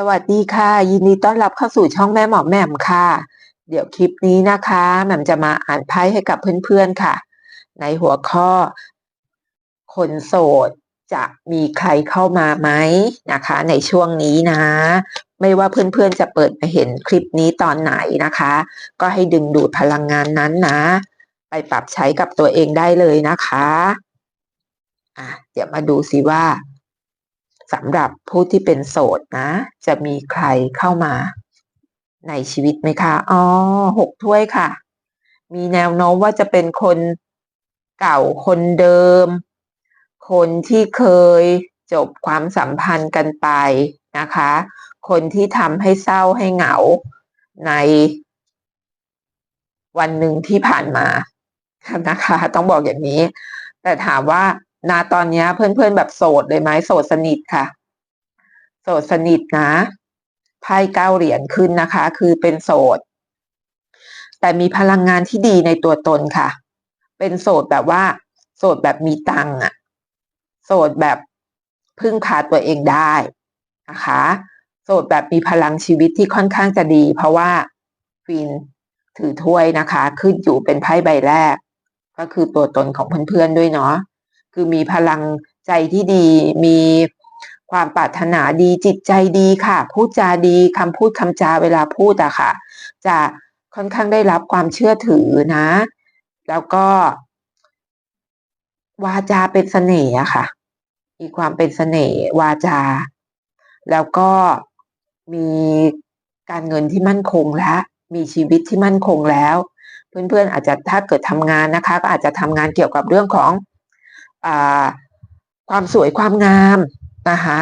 สวัสดีค่ะ ยินดีต้อนรับเข้าสู่ช่องแม่หมอแหม่มค่ะ เดี๋ยวคลิปนี้นะคะแหม่มจะมาอ่านไพ่ให้กับเพื่อนๆค่ะ ในหัวข้อ คนโสดจะมีใครเข้ามาไหมนะคะ ในช่วงนี้นะ ไม่ว่าเพื่อนๆจะเปิดมาเห็นคลิปนี้ตอนไหนนะคะ ก็ให้ดึงดูดพลังงานนั้นนะ ไปปรับใช้กับตัวเองได้เลยนะคะอะเดี๋ยวมาดูสิว่า สำหรับผู้ที่เป็นโสดนะ จะมีใครเข้ามาในชีวิตไหมคะ อ๋อหกถ้วยค่ะ มีแนวโน้มว่าจะเป็นคนเก่าคนเดิม คนที่เคยจบความสัมพันธ์กันไปนะคะ คนที่ทำให้เศร้าให้เหงาในวันหนึ่งที่ผ่านมานะคะ ต้องบอกอย่างนี้ แต่ถามว่า นาตอนนี้เพื่อนๆแบบโสดเลยไหมโสดสนิทค่ะ โสดสนิทนะไพ่เก้าเหรียญขึ้นนะคะ คือเป็นโสด แต่มีพลังงานที่ดีในตัวตนค่ะ เป็นโสดแบบว่า โสดแบบมีตังอะโสดแบบพึ่งพาตัวเองได้นะคะโสดแบบมีพลังชีวิตที่ค่อนข้างจะดี เพราะว่าฟินถือถ้วยนะคะ ขึ้นอยู่เป็นไพ่ใบแรก ก็คือตัวตนของเพื่อนๆด้วยเนาะ คือมีพลังใจที่ดี มีความปรารถนาดีจิตใจดีค่ะ พูดจาดีคำพูดคำจาเวลาพูดอะค่ะ จะค่อนข้างได้รับความเชื่อถือนะ แล้วก็ วาจาเป็นเสน่ห์อะค่ะ มีความเป็นเสน่ห์วาจา แล้วก็มีการเงินที่มั่นคงแล้ว มีชีวิตที่มั่นคงแล้ว เพื่อนๆอาจจะถ้าเกิดทำงานนะคะ ก็อาจจะทำงานเกี่ยวกับเรื่องของ ความสวยความงามนะคะ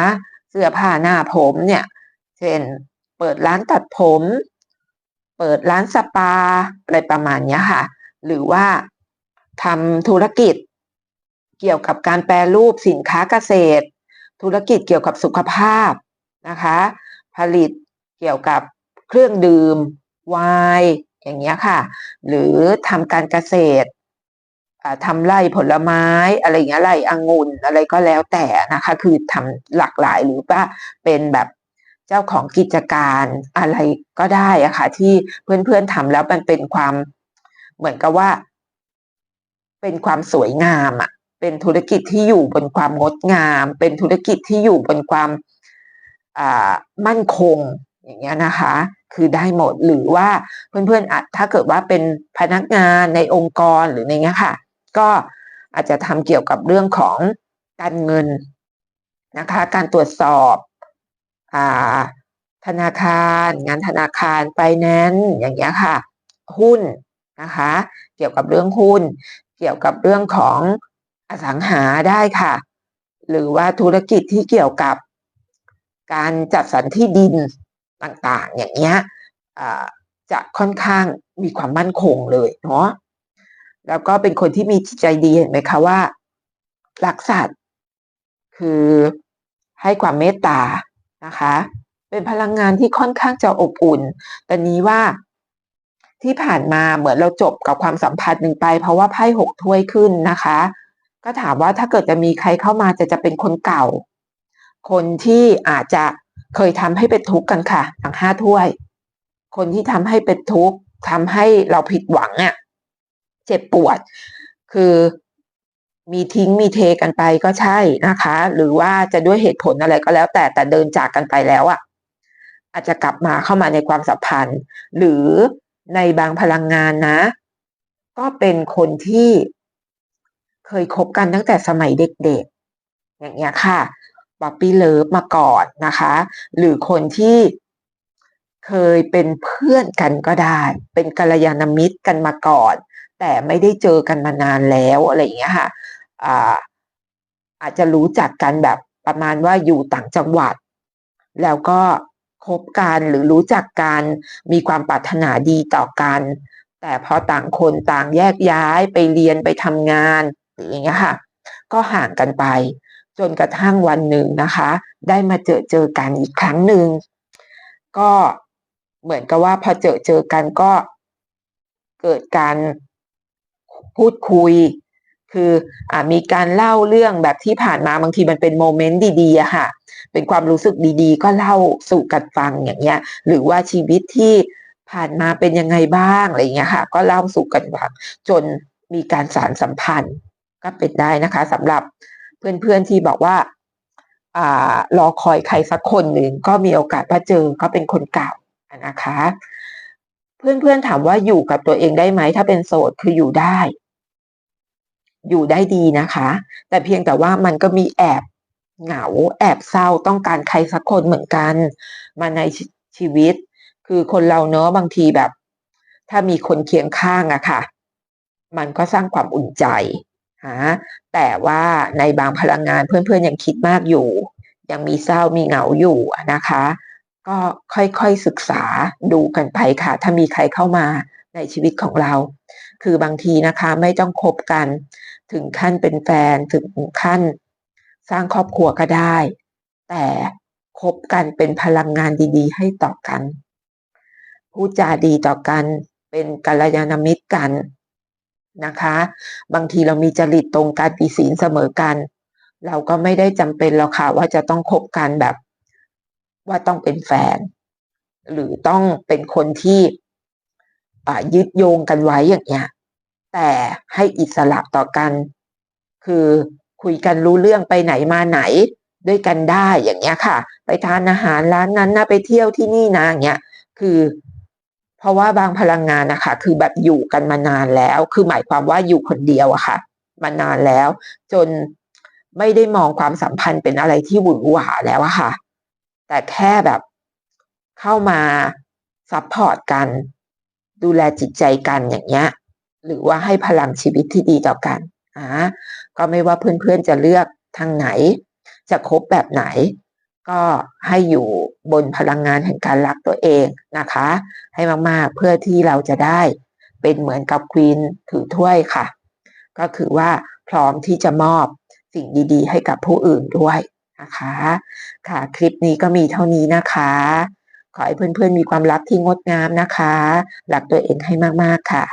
เสื้อผ้าหน้าผมเนี่ย เช่น เปิดร้านตัดผม เปิดร้านสปาอะไรประมาณนี้ค่ะ หรือว่าทำธุรกิจ เกี่ยวกับการแปรรูปสินค้าเกษตร ธุรกิจเกี่ยวกับสุขภาพนะคะ ผลิตเกี่ยวกับเครื่องดื่มไวน์อย่างเงี้ยค่ะ หรือทำการเกษตร ทำไร่ผลไม้อะไรเงี้ยไร่องุ่นอะไรก็แล้วแต่นะคะ คือทำหลากหลายหรือว่าเป็นแบบเจ้าของกิจการอะไรก็ได้อะค่ะ ที่เพื่อนๆทำแล้วมันเป็นความเหมือนกับว่า เป็นความสวยงามอะเป็นธุรกิจที่อยู่บนความงดงาม เป็นธุรกิจที่อยู่บนความมั่นคงอย่างเงี้ยนะคะ คือได้หมดหรือว่าเพื่อนๆอาจถ้าเกิดว่าเป็นพนักงานในองค์กรหรือในเงี้ยค่ะ ก็อาจจะทำเกี่ยวกับเรื่องของการเงินนะคะ การตรวจสอบอธนาคาร งานธนาคารไฟแนนซ์อย่างเงี้ยค่ะ หุ้นนะคะ เกี่ยวกับเรื่องหุ้น เกี่ยวกับเรื่องของอสังหาได้ค่ะ หรือว่าธุรกิจที่เกี่ยวกับการจัดสรรที่ดินต่างๆ อย่างเงี้ยจะค่อนข้างมีความมั่นคงเลยเนาะ แล้วก็เป็นคนที่มีจิตใจดีเห็นไหมคะว่ารักสัตว์คือให้ความเมตตานะคะ เป็นพลังงานที่ค่อนข้างจะอบอุ่น แต่นี้ว่าที่ผ่านมาเหมือนเราจบกับความสัมพันธ์หนึ่งไป เพราะว่าไพ่หกถ้วยขึ้นนะคะ ก็ถามว่าถ้าเกิดจะมีใครเข้ามาจะจะเป็นคนเก่า คนที่อาจจะเคยทำให้เป็นทุกข์กันค่ะทั้งห้าถ้วย คนที่ทำให้เป็นทุกข์ทำให้เราผิดหวังอะ่ะ เจ็บปวด คือมีทิ้งมีเทกันไปก็ใช่นะคะ หรือว่าจะด้วยเหตุผลอะไรก็แล้วแต่แต่เดินจากกันไปแล้วอะ่ะ อาจจะกลับมาเข้ามาในความสัมพันธ์ หรือในบางพลังงานนะ ก็เป็นคนที่เคยคบกันตั้งแต่สมัยเด็กๆ อย่างเงี้ยค่ะบ๊อบปี้เลิฟมาก่อนนะคะ หรือคนที่เคยเป็นเพื่อนกันก็ได้ เป็นกัลยาณมิตรกันมาก่อน แต่ไม่ได้เจอกันมานานแล้วอะไรอย่างเงี้ยค่ะอาอาจจะรู้จักกันแบบประมาณว่าอยู่ต่างจังหวัด แล้วก็คบกันหรือรู้จักกันมีความปรารถนาดีต่อกัน แต่พอต่างคนต่างแยกย้ายไปเรียนไปทำงานหรืออย่างเงี้ยค่ะ ก็ห่างกันไป จนกระทั่งวันหนึ่งนะคะ ได้มาเจอเจอกันอีกครั้งหนึ่งก็เหมือนกับว่าพอเจอเจอกันก็เกิดการ พูดคุย คืออมีการเล่าเรื่องแบบที่ผ่านมาบางทีมันเป็นโมเมนต์ดีๆค่ะ เป็นความรู้สึกดีๆ ก็เล่าสู่กันฟังอย่างเงี้ย หรือว่าชีวิตที่ผ่านมาเป็นยังไงบ้างอะไรเงี้ยค่ะ ก็เล่าสู่กันฟังจนมีการสารสัมพันธ์ ก็เป็นได้นะคะสำหรับเพื่อนๆที่บอกว่าอ่ารอคอยใครสักคนหนึ่งก็มีโอกาสมาเจอก็เป็นคนเก่านะคะ เพื่อนๆถามว่าอยู่กับตัวเองได้ไหม ถ้าเป็นโสดคืออยู่ได้ อยู่ได้ดีนะคะ แต่เพียงแต่ว่ามันก็มีแอบเหงา แอบเศร้าต้องการใครสักคนเหมือนกัน มาในชีวิต คือคนเราเนอะบางทีแบบ ถ้ามีคนเคียงข้างอะค่ะ มันก็สร้างความอุ่นใจฮะแต่ว่าในบางพลังงานเพื่อนๆยังคิดมากอยู่ ยังมีเศร้ามีเหงาอยู่นะคะ ก็ค่อยๆศึกษาดูกันไปค่ะ ถ้ามีใครเข้ามาในชีวิตของเรา คือบางทีนะคะไม่ต้องคบกัน ถึงขั้นเป็นแฟนถึงขั้น สร้างครอบครัวก็ได้ แต่คบกันเป็นพลังงานดีๆ ให้ต่อกันพูดจาดีต่อกันเป็นกัลยาณมิตรกันนะคะ บางทีเรามีจริตตรงกันปีศีลเสมอกัน เราก็ไม่ได้จำเป็นหรอกค่ะว่าจะต้องคบกันแบบ ว่าต้องเป็นแฟน หรือต้องเป็นคนที่ยึดโยงกันไว้อย่างเงี้ยแต่ให้อิสระต่อกัน คือคุยกันรู้เรื่องไปไหนมาไหนด้วยกันได้อย่างเงี้ยค่ะ ไปทานอาหารร้านนั้นนะไปเที่ยวที่นี่นะอย่างเงี้ยคือ เพราะว่าบางพลังงานนะคะคือแบบอยู่กันมานานแล้ว คือหมายความว่าอยู่คนเดียวอะค่ะ มานานแล้ว จนไม่ได้มองความสัมพันธ์เป็นอะไรที่หวือหวาแล้วอะค่ะ แต่แค่แบบเข้ามาซัพพอร์ตกัน ดูแลจิตใจกันอย่างเงี้ย หรือว่าให้พลังชีวิตที่ดีต่อกันอ่าก็ไม่ว่าเพื่อนๆจะเลือกทางไหน จะคบแบบไหน ก็ให้อยู่บนพลังงานแห่งการรักตัวเองนะคะ ให้มากๆเพื่อที่เราจะได้เป็นเหมือนกับควีนถือถ้วยค่ะ ก็คือว่าพร้อมที่จะมอบสิ่งดีๆ ให้กับผู้อื่นด้วย นะคะ ค่ะคลิปนี้ก็มีเท่านี้นะคะ ขอให้เพื่อนๆมีความรักที่งดงามนะคะ หลักตัวเองให้มากๆค่ะ